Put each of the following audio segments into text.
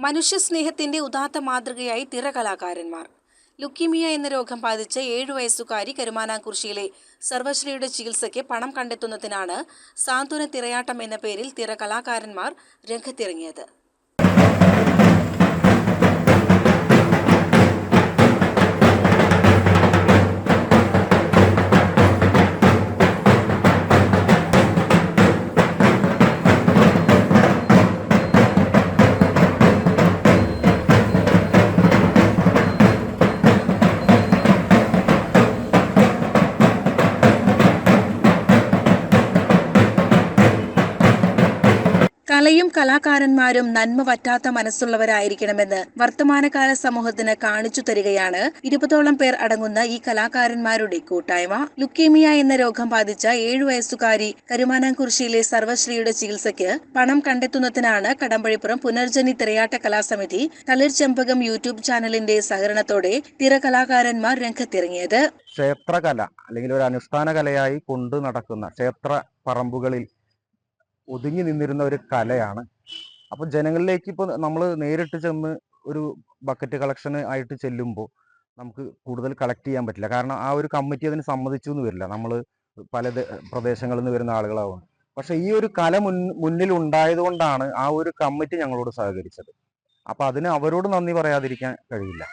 മനുഷ്യസ്നേഹത്തിന്റെ ഉദാത്ത മാതൃകയായി തിറ കലാകാരന്മാർ ലുക്കീമിയ എന്ന രോഗം ബാധിച്ച ഏഴു വയസ്സുകാരി കരുമാനാകുർശിയിലെ സർവശ്രീയുടെ ചികിത്സയ്ക്ക് പണം കണ്ടെത്തുന്നതിനാണ് സാന്ത്വന തിറയാട്ടം എന്ന പേരിൽ തിറ കലാകാരന്മാർ രംഗത്തിറങ്ങിയത്. കലയും കലാകാരന്മാരും നന്മ പറ്റാത്ത മനസ്സുള്ളവരായിരിക്കണമെന്ന് വർത്തമാനകാല സമൂഹത്തിന് കാണിച്ചു തരികയാണ് ഇരുപതോളം പേർ അടങ്ങുന്ന ഈ കലാകാരന്മാരുടെ കൂട്ടായ്മ. ലുക്കേമിയ എന്ന രോഗം ബാധിച്ച ഏഴു വയസ്സുകാരി കരുമാനാംകുറിശിയിലെ സർവശ്രീയുടെ ചികിത്സയ്ക്ക് പണം കണ്ടെത്തുന്നതിനാണ് കടമ്പഴിപ്പുറം പുനർജനി തിരയാട്ട കലാസമിതി തളിർ ചെമ്പകം യൂട്യൂബ് ചാനലിന്റെ സഹകരണത്തോടെ തിര കലാകാരന്മാർ രംഗത്തിറങ്ങിയത്. ക്ഷേത്രകല അല്ലെങ്കിൽ ഒരു അനുഷ്ഠാന കലയായി കൊണ്ടു നടക്കുന്ന ക്ഷേത്ര പറമ്പുകളിൽ ഒതുങ്ങി നിന്നിരുന്ന ഒരു കലയാണ്. അപ്പൊ ജനങ്ങളിലേക്ക് ഇപ്പോൾ നമ്മൾ നേരിട്ട് ചെന്ന് ഒരു ബക്കറ്റ് കളക്ഷൻ ആയിട്ട് ചെല്ലുമ്പോൾ നമുക്ക് കൂടുതൽ കളക്ട് ചെയ്യാൻ പറ്റില്ല. കാരണം ആ ഒരു കമ്മിറ്റി അതിന് സമ്മതിച്ചു എന്ന് വരില്ല. നമ്മൾ പല പ്രദേശങ്ങളിൽ നിന്ന് വരുന്ന ആളുകളാവും പക്ഷെ ഈ ഒരു കല മുൻ മുന്നിൽ ഉണ്ടായതുകൊണ്ടാണ് ആ ഒരു കമ്മിറ്റി ഞങ്ങളോട് സഹകരിച്ചത്. അപ്പൊ അതിന് അവരോട് നന്ദി പറയാതിരിക്കാൻ കഴിയില്ല.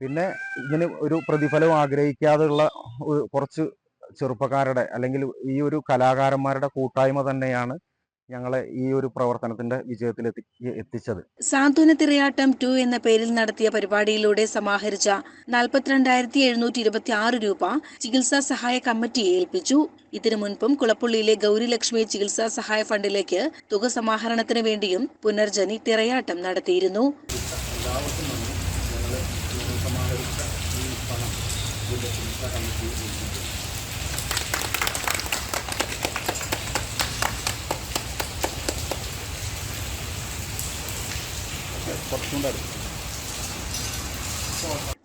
പിന്നെ ഇതിന് ഒരു പ്രതിഫലം ആഗ്രഹിക്കാതെയുള്ള കുറച്ച് ചെറുപ്പക്കാരുടെ അല്ലെങ്കിൽ ഈ ഒരു കലാകാരന്മാരുടെ കൂട്ടായ്മ തന്നെയാണ് ഞങ്ങളെ ഈ ഒരു പ്രവർത്തനത്തിന്റെ വിജയത്തിൽ എത്തിച്ചത്. സാന്ത്വന തിരയാട്ടം ടു എന്ന പേരിൽ നടത്തിയ പരിപാടിയിലൂടെ സമാഹരിച്ച നാൽപ്പത്തിരണ്ടായിരത്തി എഴുന്നൂറ്റി ഇരുപത്തി ആറ് രൂപ ചികിത്സാ സഹായ കമ്മിറ്റിയെ ഏൽപ്പിച്ചു. ഇതിനു മുൻപും കുളപ്പുള്ളിയിലെ ഗൗരിലക്ഷ്മി ചികിത്സാ സഹായ ഫണ്ടിലേക്ക് തുക സമാഹരണത്തിന് വേണ്ടിയും പുനർജനി തിരയാട്ടം നടത്തിയിരുന്നു. സമാഹരിച്ച ഈ പണം ചികിത്സാ കമ്മിറ്റി ഏൽപ്പിച്ചു. കുറച്ചും കൂടെ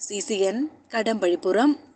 സി സി എൻ കടമ്പഴിപ്പുറം.